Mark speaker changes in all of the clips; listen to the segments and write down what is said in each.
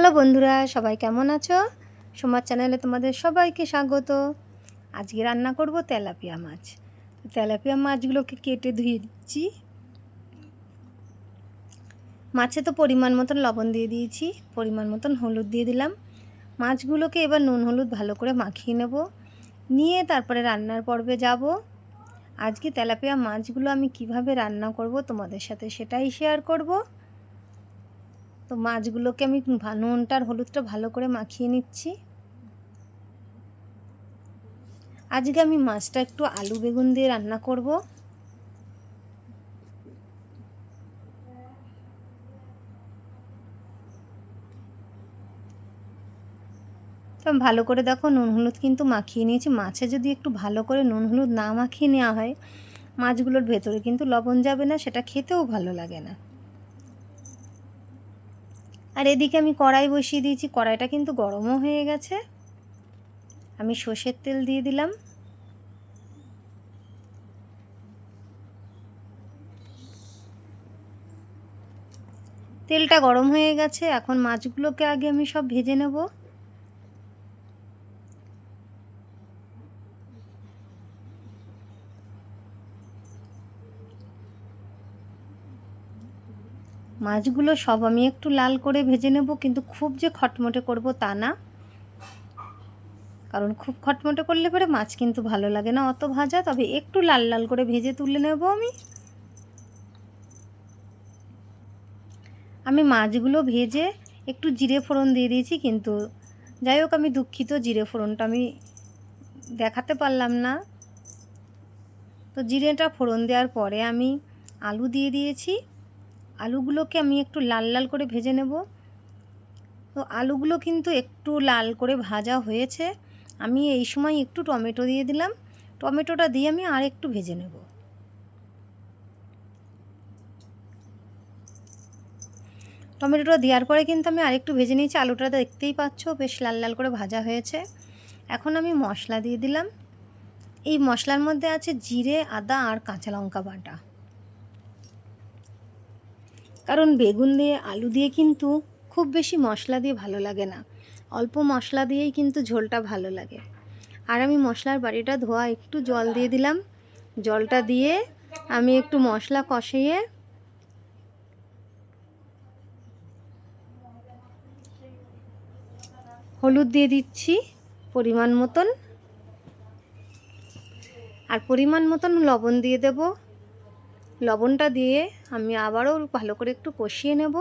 Speaker 1: Hello বন্ধুরা, সবাই কেমন আছো? সোমার চ্যানেলে তোমাদের সবাইকে স্বাগত। আজকে রান্না করব তেলাপিয়া মাছ। তেলাপিয়া মাছগুলোকে কেটে ধুয়ে দিচ্ছি মাছে তো পরিমাণ মতন লবণ দিয়ে দিয়েছি, পরিমাণ মতন হলুদ দিয়ে দিলাম। মাছগুলোকে এবার নুন হলুদ ভালো করে মাখিয়ে নেব। নিয়ে তারপরে রান্নার পর্বে যাব। আজকে তেলাপিয়া মাছগুলো আমি কীভাবে রান্না করব তোমাদের সাথে সেটাই শেয়ার করব। তো মাছগুলোকে আমি নুনটা আর হলুদটা ভালো করে মাখিয়ে নিচ্ছি। আজকে আমি মাছটা একটু আলু বেগুন দিয়ে রান্না করব। তো ভালো করে দেখো নুন হলুদ কিন্তু মাখিয়ে নিয়েছি। মাছে যদি একটু ভালো করে নুন হলুদ না মাখিয়ে নেওয়া হয়, মাছগুলোর ভেতরে কিন্তু লবণ যাবে না, সেটা খেতেও ভালো লাগে না। আর এদিকে আমি কড়াই বসিয়ে দিয়েছি, কড়াইটা কিন্তু গরমও হয়ে গেছে। আমি সর্ষের তেল দিয়ে দিলাম। তেলটা গরম হয়ে গেছে, এখন মাছগুলোকে আগে আমি সব ভেজে নেব। মাছগুলো সব আমি একটু লাল করে ভেজে নেব, কিন্তু খুব যে খটমটে করব তা না। কারণ খুব খটমটে করলে পরে মাছ কিন্তু ভালো লাগে না, অত ভাজা, তবে একটু লাল লাল করে ভেজে তুলে নেব আমি। আমি মাছগুলো ভেজে একটু জিরে ফোড়ন দিয়ে দিয়েছি, কিন্তু যাই হোক, আমি দুঃখিত জিরে ফোড়নটা আমি দেখাতে পারলাম না। তো জিরেটা ফোড়ন দেওয়ার পরে আমি আলু দিয়ে দিয়েছি। আলুগুলোকে আমি একটু লাল লাল করে ভেজে নেব। তো আলুগুলো কিন্তু একটু লাল করে ভাজা হয়েছে। আমি এই সময় একটু টমেটো দিয়ে দিলাম। টমেটোটা দিয়ে আমি আর একটু ভেজে নেব। টমেটোটা দেওয়ার পরে কিন্তু আমি আরেকটু ভেজে নিয়েছি। আলুটা দেখতেই পাচ্ছ, বেশ লাল লাল করে ভাজা হয়েছে। এখন আমি মশলা দিয়ে দিলাম। এই মশলার মধ্যে আছে জিরে, আদা আর কাঁচা লঙ্কা বাটা। কারণ বেগুন দিয়ে আলু দিয়ে কিন্তু খুব বেশি মশলা দিয়ে ভালো লাগে না। অল্প মশলা দিয়েই কিন্তু ঝোলটা ভালো লাগে। আর আমি মশলার বাড়িটা ধোয়া একটু জল দিয়ে দিলাম। জলটা দিয়ে আমি একটু মশলা কষিয়ে হলুদ দিয়ে দিচ্ছি পরিমাণ মতন। আর পরিমাণ মতন লবণ দিয়ে দেব। লবণটা দিয়ে আমি আবারও ভালো করে একটু কষিয়ে নেব।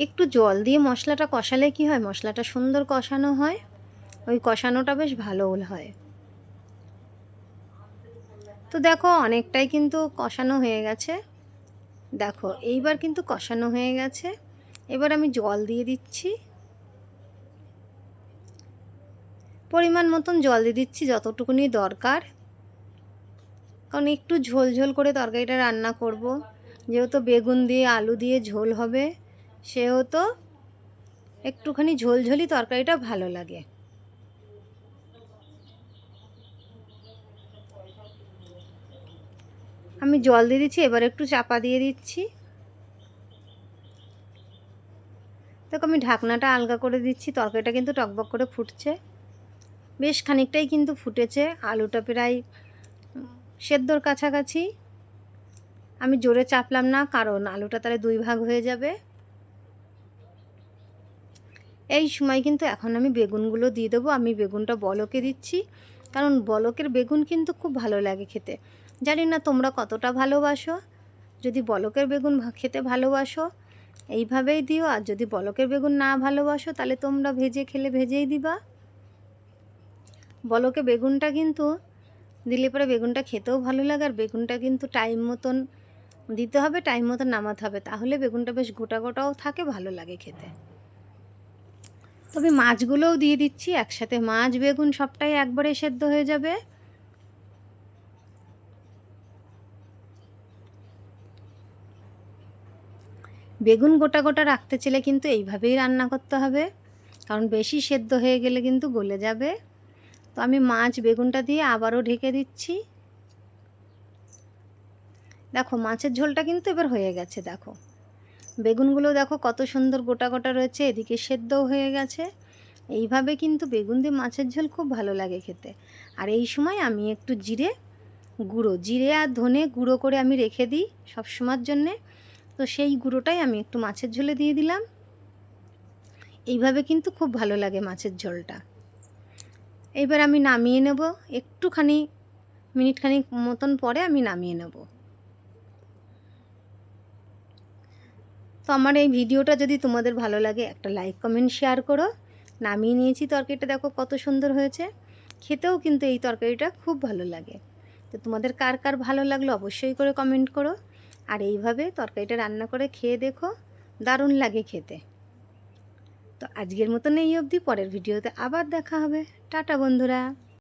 Speaker 1: একটু জল দিয়ে মশলাটা কষালে কি হয়? মশলাটা সুন্দর কষানো হয়। ওই কষানোটা বেশ ভালো হয়। তো দেখো, অনেকটাই কিন্তু কষানো হয়ে গেছে। দেখো, এইবার কিন্তু কষানো হয়ে গেছে। এবার আমি জল দিয়ে দিচ্ছি। পরিমাণ মতন জল দিয়ে দিচ্ছি, যতটুকুনি দরকার। কারণ একটু ঝোল ঝোল করে তরকারিটা রান্না করব। যেহেতু বেগুন দিয়ে, আলু দিয়ে ঝোল হবে, সেহেতু একটুখানি ঝোলঝোলি তরকারিটা ভালো লাগে। আমি জল দিয়ে দিচ্ছি, এবার একটু চাপা দিয়ে দিচ্ছি। দেখো আমি ঢাকনাটা আলগা করে দিচ্ছি, তরকারিটা কিন্তু টকবক করে ফুটছে। বেশ খানিকটাই কিন্তু ফুটেছে, আলুটা প্রায় সেদ্ধর কাছাকাছি। আমি জোরে চাপলাম না, কারণ আলুটা তাহলে দুই ভাগ হয়ে যাবে। এই সময় কিন্তু এখন আমি বেগুনগুলো দিয়ে দেবো, আমি বেগুনটা বলকে দিচ্ছি, কারণ বলকের বেগুন কিন্তু খুব ভালো লাগে খেতে। জানি না তোমরা কতটা ভালোবাসো, যদি বলকের বেগুন খেতে ভালোবাসো, এইভাবেই দিও, আর যদি বলকের বেগুন না ভালোবাসো, তাহলে তোমরা ভেজে খেলে ভেজেই দিবা। বলকে বেগুনটা কিন্তু দিলে পরে বেগুনটা খেতেও ভালো লাগে আর বেগুনটা কিন্তু টাইম মতন দিতে হবে টাইম মতন নামাতে হবে। তাহলে বেগুনটা বেশ গোটা গোটাও থাকে, ভালো লাগে খেতে। তবে মাছগুলোও দিয়ে দিচ্ছি, একসাথে মাছ, বেগুন সবটাই একবারে সেদ্ধ হয়ে যাবে। বেগুন গোটা গোটা রাখতে চাইলে কিন্তু এইভাবেই রান্না করতে হবে, কারণ বেশি সেদ্ধ হয়ে গেলে কিন্তু গলে যাবে। তো আমি মাছ বেগুনটা দিয়ে আবারও ঢেকে দিচ্ছি। দেখো, মাছের ঝোলটা কিন্তু এবার হয়ে গেছে, দেখো। বেগুনগুলো দেখো কত সুন্দর গোটা গোটা রয়েছে, এদিকে সেদ্ধও হয়ে গেছে। এইভাবে কিন্তু বেগুন দিয়ে মাছের ঝোল খুব ভালো লাগে খেতে। আর এই সময় আমি একটু জিরে গুঁড়ো, জিরে আর ধনে গুঁড়ো করে আমি রেখে দিই সব সময়ের জন্যে। তো সেই গুঁড়োটাই আমি একটু মাছের ঝোলে দিয়ে দিলাম। এইভাবে কিন্তু খুব ভালো লাগে মাছের ঝোলটা। এইবার আমি নামিয়ে নেব। একটুখানি মিনিটখানি মতন পরে আমি নামিয়ে নেব। তো আমার এই ভিডিওটা যদি তোমাদের ভালো লাগে, একটা লাইক, কমেন্ট, শেয়ার করো। নামিয়ে নিয়েছি তরকারিটা, দেখো কত সুন্দর হয়েছে। খেতেও কিন্তু এই তরকারিটা খুব ভালো লাগে। তো তোমাদের কার কার ভালো লাগল অবশ্যই করে কমেন্ট করো। আর এইভাবে তরকারিটা রান্না করে খেয়ে দেখো, দারুণ লাগে খেতে। তো আজকের মতন এই অবধি পরের ভিডিওতে আবার দেখা হবে। টাটা বন্ধুরা।